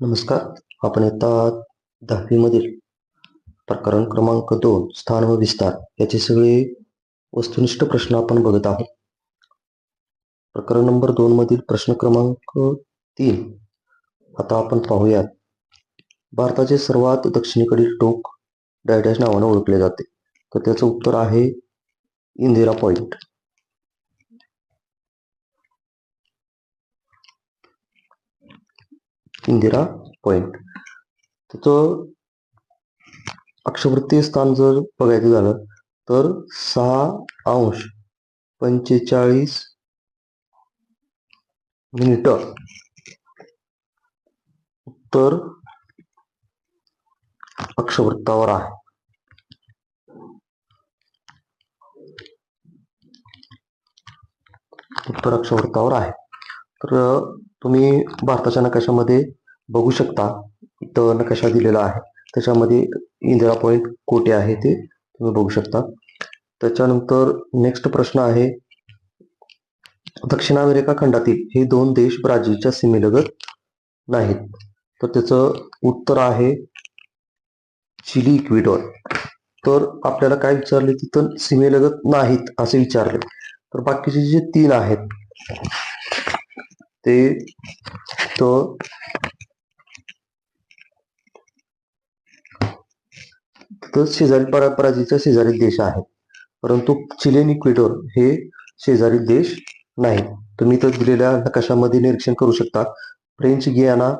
नमस्कार. आपण आता दहावीमधील प्रकरण क्रमांक दोन स्थान व विस्तार याचे सगळे वस्तुनिष्ठ प्रश्न आपण बघत आहोत. प्रकरण नंबर दोन मधील प्रश्न क्रमांक तीन. आता आपण पाहूयात. भारताचे सर्वात दक्षिणेकडील टोक डायडॅश नावाने ओळखले जाते. तर त्याचं उत्तर आहे इंदिरा पॉइंट. इंदिरा पॉइंट. त्याचं अक्षवृत्तीय स्थान जर बघायचं झालं तर सहा अंश पंचेचाळीस मिनिट उत्तर अक्षवृत्तावर आहे. उत्तर अक्षवृत्तावर आहे. तर तुम्ही भारताच्या नकाशामध्ये बघू शकता. इथं नकाशा दिलेला आहे? त्याच्यामध्ये इंदिरा पॉईंट कोठे आहे ते तुम्ही बघू शकता. त्याच्यानंतर नेक्स्ट प्रश्न आहे दक्षिण अमेरिका खंडातील हे दोन देश ब्राझीलच्या सीमेलगत नाहीत. तर त्याचं उत्तर आहे चिली इक्विडॉर. तर आपल्याला काय विचारले तिथं सीमेलगत नाहीत असे विचारले. तर बाकीचे जे तीन आहेत ते तर तर शेजारी परा शेजारी देश आहेत परंतु चिलेन इक्वेडोर हे शेजारी देश नाही. तुम्ही तर दिलेल्या नकाशामध्ये निरीक्षण करू शकता. French Guiana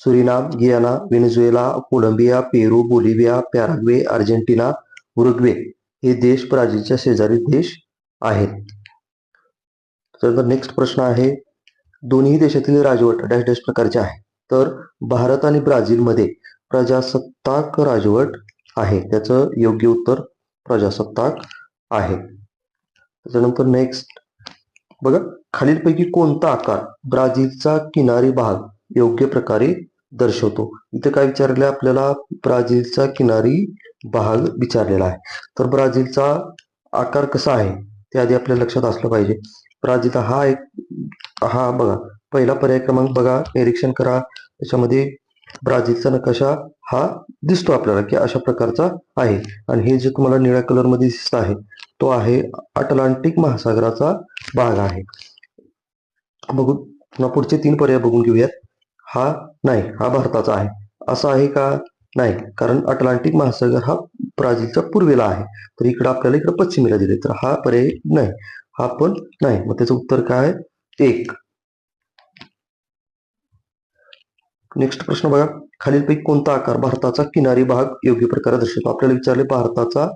Suriname Guyana Venezuela Colombia Peru Bolivia Paraguay Argentina Uruguay हे देश ब्राझीलच्या शेजारी देश आहेत. तर नेक्स्ट प्रश्न आहे दोन्ही देशातील राजवट डॅश डॅश प्रकारचे आहे. तर भारत आणि ब्राझीलमध्ये प्रजासत्ताक राजवट आहे. त्याचं योग्य उत्तर प्रजासत्ताक आहे. त्याच्यानंतर नेक्स्ट बघा खालीलपैकी कोणता आकार ब्राझीलचा किनारी भाग योग्य प्रकारे दर्शवतो? इथे काय विचारले आपल्याला? ब्राझीलचा किनारी भाग विचारलेला आहे. तर ब्राझीलचा आकार कसा आहे? ते आधी आपल्या लक्षात असलं पाहिजे. ब्राझील हा एक हा बघा पहिला पर्याय क्रमांक बघा. निरीक्षण करा. त्याच्यामध्ये ब्राझीलचा नकाशा हा दिसतो आपल्याला की अशा प्रकारचा आहे. आणि हे जे तुम्हाला निळ्या कलरमध्ये दिसत आहे तो आहे अटलांटिक महासागराचा भाग आहे. बघू पुन्हा पुढचे तीन पर्याय बघून घेऊयात. हा नाही हा भारताचा आहे. असा आहे का? नाही कारण अटलांटिक महासागर हा ब्राझीलच्या पूर्वेला आहे. तर इकडं आपल्याला इकडं पश्चिमेला दिले तर हा पर्याय नाही हा पण नाही. मग त्याचं उत्तर काय? एक. नेक्स्ट प्रश्न बघा. खालीलपैकी कोणता आकार भारताचा किनारी भाग योग्य प्रकारे दर्शवतो? आपल्याला विचारले भारताचा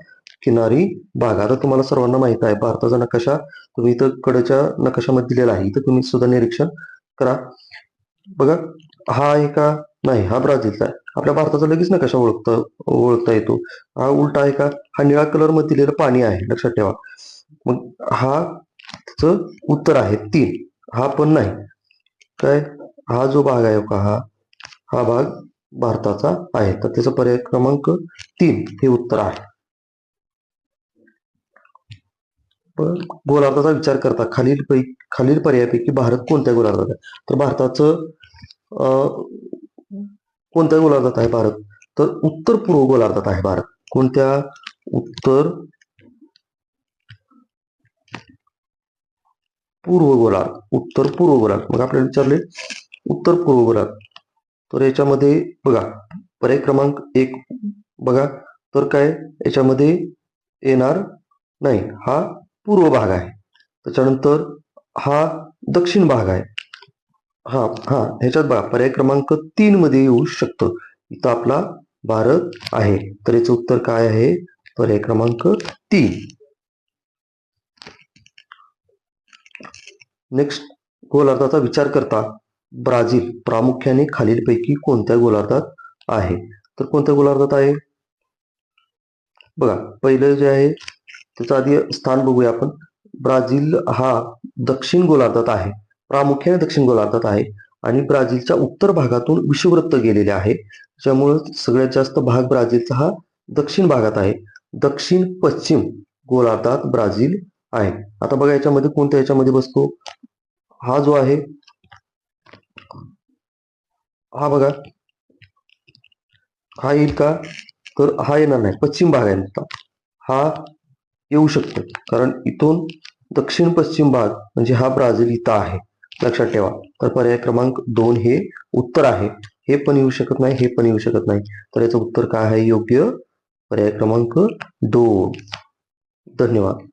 किनारी भाग. आता तुम्हाला सर्वांना माहीत आहे भारताचा नकाशा तुम्ही इथं कडच्या नकाशामध्ये दिलेला आहे. इथं तुम्ही सुद्धा निरीक्षण करा. बघा हा आहे का? नाही हा ब्राझीलचा आहे. आपल्या भारताचा लगेच नकाशा ओळखता ओळखता येतो. हा उलटा आहे का? हा निळा कलरमध्ये दिलेलं पाणी आहे. लक्षात ठेवा. मग हा त्याचं उत्तर आहे तीन. हा पण नाही. काय? हा जो भाग आहे का हा? हा भाग भारताचा आहे. तर त्याचा पर्याय क्रमांक तीन हे उत्तर आहे. गोलार्धाचा विचार करता खालील पै खालील पर्यायापैकी भारत कोणत्या गोलार्धात आहे? तर भारताचं कोणत्या गोलार्धात आहे भारत? तर उत्तर पूर्व गोलार्धात आहे भारत. कोणत्या? उत्तर पूर्व गोलार्ध. उत्तर पूर्व गोलार्ध. मग आपल्याला विचारले उत्तर पूर्व गोलार्ध. तर याच्यामध्ये बघा पर्याय क्रमांक एक बघा. तर काय? याच्यामध्ये येणार नाही. हा पूर्व भाग आहे. त्याच्यानंतर हा दक्षिण भाग आहे. हा हा ह्याच्यात बघा पर्याय क्रमांक तीन मध्ये येऊ शकतं. इथं आपला भारत आहे. तर याचं उत्तर काय आहे? पर्याय क्रमांक तीन. नेक्स्ट गोलार्धाचा विचार करता. ब्राझील प्रामुख्याने खालीलपैकी कोणत्या गोलार्धात आहे? तर कोणत्या गोलार्धात आहे? बघा पहिलं जे आहे त्याचं आधी स्थान बघूया आपण. ब्राझील हा दक्षिण गोलार्धात आहे. प्रामुख्याने दक्षिण गोलार्धात आहे. आणि ब्राझीलच्या उत्तर भागातून विषुववृत्त गेलेले आहे. त्यामुळे सगळ्यात जास्त भाग ब्राझीलचा हा दक्षिण भागात आहे. दक्षिण पश्चिम गोलार्धात ब्राझील आहे. आता बघा याच्यामध्ये कोणत्या याच्यामध्ये बसतो? हा जो आहे हा बघा. हा येईल का? तर हा येणार नाही. पश्चिम भाग आहे नुसता. हा येऊ शकतो. कारण इथून दक्षिण पश्चिम भाग म्हणजे हा ब्राझील इथं आहे. लक्षात ठेवा. तर पर्याय क्रमांक दोन हे उत्तर आहे. हे पण येऊ शकत नाही हे पण येऊ शकत नाही. तर याचं उत्तर काय आहे? योग्य पर्याय क्रमांक दोन. धन्यवाद.